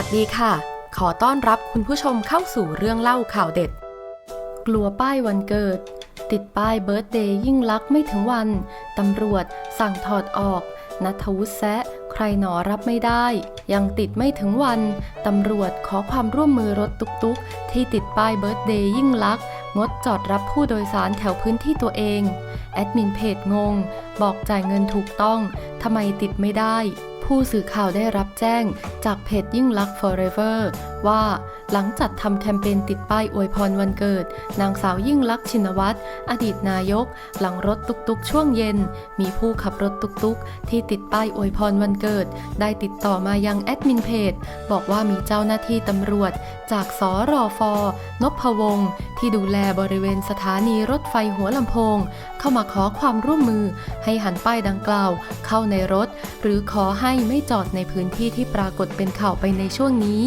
วัสดีค่ะ ขอต้อนรับคุณผู้ชมเข้าสู่เรื่องเล่าข่าวเด็ด กลัวป้ายวันเกิด ติดป้ายเบิร์ตเดย์ยิ่งลักษ์ไม่ถึงวัน ตำรวจสั่งถอดออกนัทวุฒิแซะ ใครหนอรับไม่ได้ ยังติดไม่ถึงวัน ตำรวจขอความร่วมมือรถตุกๆ ที่ติดป้ายเบิร์ตเดย์ยิ่งลักษ์งดจอดรับผู้โดยสารแถวพื้นที่ตัวเอง แอดมินเพจงง บอกจ่ายเงินถูกต้อง ทำไมติดไม่ได้ ผู้สื่อข่าวได้รับแจ้งจากเพจยิ่งลักษณ์ forever ว่าหลังจัดทำแคมเปญติดป้ายอวยพรวันเกิด นางสาวยิ่งลักษณ์ชินวัตรอดีตนายก หลังรถตุกๆ ช่วงเย็น มีผู้ขับรถตุกๆ ที่ติดป้ายอวยพรวันเกิด ได้ติดต่อมายังแอดมินเพจ บอกว่ามีเจ้าหน้าที่ตำรวจ จากสอรอฟอนพวงศ์ที่ดูแลบริเวณสถานีรถไฟหัวลำโพง เข้ามาขอความร่วมมือ ให้หันป้ายดังกล่าว เข้าในรถ หรือขอให้ไม่จอดในพื้นที่ที่ปรากฏเป็นข่าวไปในช่วงนี้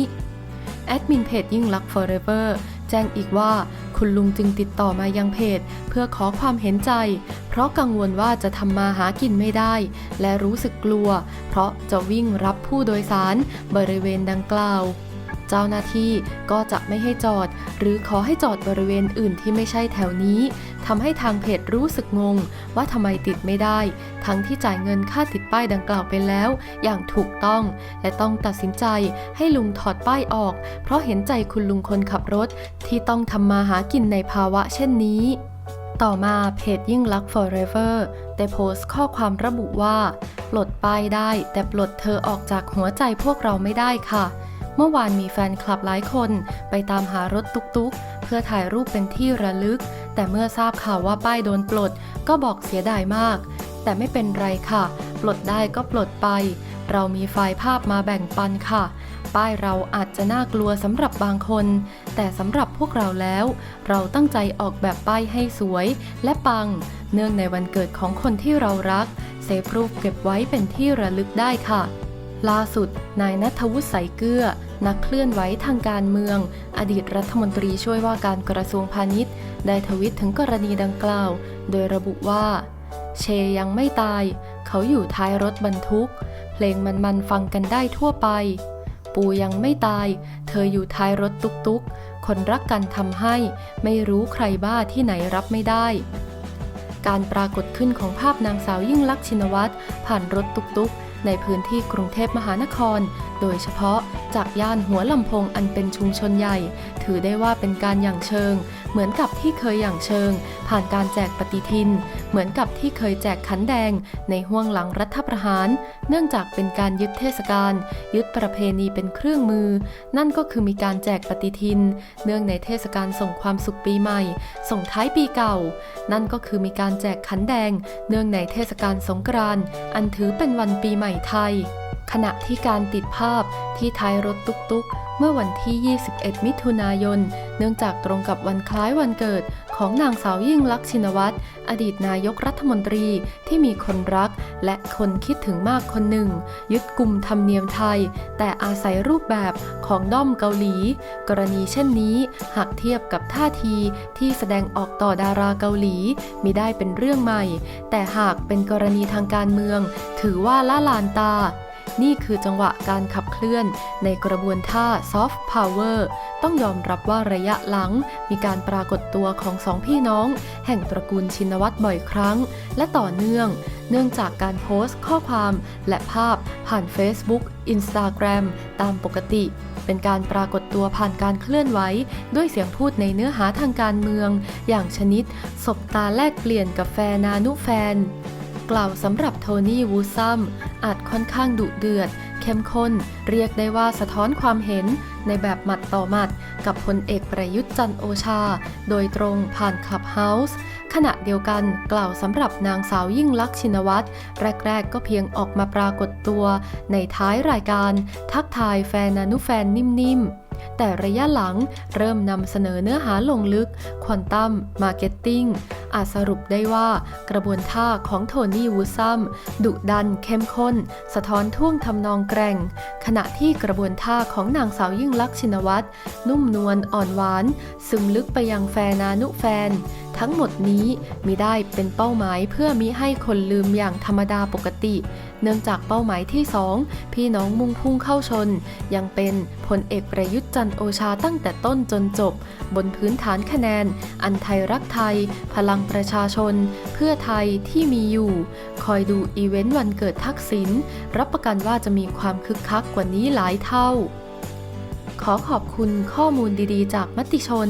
แอดมินเพจยิ่งลักษณ์ forever แจ้งอีกว่าคุณลุงจึงติดต่อมายังเพจ เพื่อขอความเห็นใจ เพราะกังวลว่าจะทำมาหากินไม่ได้ และรู้สึกกลัว เพราะจะวิ่งรับผู้โดยสารบริเวณดังกล่าว เจ้าหน้าที่ก็จะไม่ให้จอด หรือขอให้จอดบริเวณอื่นที่ไม่ใช่แถวนี้ ทำให้ทางเพจรู้สึกงง ว่าทำไมติดไม่ได้ ทั้งที่จ่ายเงินค่าติดป้ายดังกล่าวไปแล้ว อย่างถูกต้อง และต้องตัดสินใจให้ลุงถอดป้ายออก เพราะเห็นใจคุณลุงคนขับรถ ที่ต้องทำมาหากินในภาวะเช่นนี้ต่อมาเพจยิ่งลักษณ์ forever ได้โพสต์ข้อความระบุว่า ปลดป้ายได้ แต่ปลดเธอออกจากหัวใจพวกเราไม่ได้ค่ะ เมื่อวานมีแฟนคลับหลายคนไปตามหารถตุ๊กๆ เพื่อถ่ายรูปเป็นที่ระลึก แต่เมื่อทราบข่าวว่าป้ายโดนปลดก็บอกเสียดายมาก แต่ไม่เป็นไรค่ะ ปลดได้ก็ปลดไป เรามีไฟล์ภาพมาแบ่งปันค่ะ ป้ายเราอาจจะน่ากลัวสำหรับบางคน แต่สำหรับพวกเราแล้ว เราตั้งใจออกแบบป้ายให้สวย และปัง เนื่องในวันเกิดของคนที่เรารักเซฟรูปเก็บไว้เป็นที่ระลึกได้ค่ะล่าสุด นายนัทวุฒิใสเกลือ นักเคลื่อนไหวทางการเมือง อดีตรัฐมนตรีช่วยว่าการกระทรวงพาณิชย์ ได้ทวิตถึงกรณีดังกล่าว โดยระบุว่า เชยังไม่ตาย เขาอยู่ท้ายรถบรรทุก เพลงมันๆฟังกันได้ทั่วไป ปูยังไม่ตาย เธออยู่ท้ายรถตุกๆคนรักกันทำให้ ไม่รู้ใครบ้าที่ไหนรับไม่ได้การปรากฏขึ้นของภาพนางสาวยิ่งลักษณ์ชินวัตรผ่านรถตุกๆ ในพื้นที่กรุงเทพมหานคร โดยเฉพาะจากย่านหัวลำโพงอันเป็นชุมชนใหญ่ ถือได้ว่าเป็นการอย่างเชิง เหมือนกับที่เคยอย่างเชิง ผ่านการแจกปฏิทิน เหมือนกับที่เคยแจกขันแดง ในห้วงหลังรัฐประหาร เนื่องจากเป็นการยึดเทศกาลยึดประเพณีเป็นเครื่องมือ นั่นก็คือมีการแจกปฏิทิน เนื่องในเทศกาลส่งความสุขปีใหม่ ส่งท้ายปีเก่า นั่นก็คือมีการแจกขันแดง เนื่องในเทศกาลสงกรานต์อันถือเป็นวันปีใหม่ไทย ขณะที่การติดภาพที่ท้ายรถตุ๊กๆ เมื่อวันที่ 21 มิถุนายน เนื่องจากตรงกับวันคล้ายวันเกิดของนางสาวยิ่งลักษณ์ชินวัตร อดีตนายกรัฐมนตรีที่มีคนรักและคนคิดถึงมากคนหนึ่ง ยึดกลุ่มธรรมเนียมไทย แต่อาศัยรูปแบบของด้อมเกาหลี กรณีเช่นนี้ หากเทียบกับท่าทีที่แสดงออกต่อดาราเกาหลีมิได้เป็นเรื่องใหม่ แต่หากเป็นกรณีทางการเมือง ถือว่าละลานตา นี่คือจังหวะการขับเคลื่อนในกระบวนท่า soft power ต้องยอมรับว่าระยะหลัง มีการปรากฏตัวของสองพี่น้อง แห่งตระกูลชินวัตรบ่อยครั้ง และต่อเนื่อง เนื่องจากการโพสต์ข้อความและภาพผ่าน Facebook Instagram ตามปกติเป็นการปรากฏตัวผ่านการเคลื่อนไหว ด้วยเสียงพูดในเนื้อหาทางการเมือง อย่างชนิด สบตาแลกเปลี่ยนกับแฟนนานุแฟน กล่าวสำหรับโทนี่วูซัมอาจค่อนข้างดุเดือด เข้มข้น เรียกได้ว่าสะท้อนความเห็นในแบบหมัดต่อหมัด กับพลเอกประยุทธ์จันโอชา โดยตรงผ่านคลับเฮาส์ขณะเดียวกันกล่าวสำหรับนางสาวยิ่งลักษณ์ชินวัตรแรก ๆ ก็เพียงออกมาปรากฏตัว ในท้ายรายการทักทายแฟนนานุแฟนนิ่ม ๆแต่ระยะหลังเริ่มนำเสนอเนื้อหาลงลึก ควอนตัม มาร์เก็ตติ้ง อาจสรุปได้ว่ากระบวนท่าของโทนี่วูซัมดุดันเข้มข้น สะท้อนท่วงทำนองแกร่ง ขณะที่กระบวนท่าของนางสาวยิ่งลักษณ์ชินวัตรนุ่มนวลอ่อนหวาน ซึมลึกไปยังแฟนนานุแฟน ทั้งหมดนี้มิได้เป็นเป้าหมายเพื่อมิให้คนลืมอย่างธรรมดาปกติ เนื่องจากเป้าหมายที่สองพี่น้องมุ่งพุ่งเข้าชน ยังเป็นพลเอกประยุทธ์จันโอชาตั้งแต่ต้นจนจบ บนพื้นฐานคะแนน อันไทยรักไทย พลังประชาชน เพื่อไทยที่มีอยู่ คอยดูอีเวนต์วันเกิดทักษิณรับประกันว่าจะมีความคึกคักกว่านี้หลายเท่า ขอขอบคุณข้อมูลดีๆ จากมติชน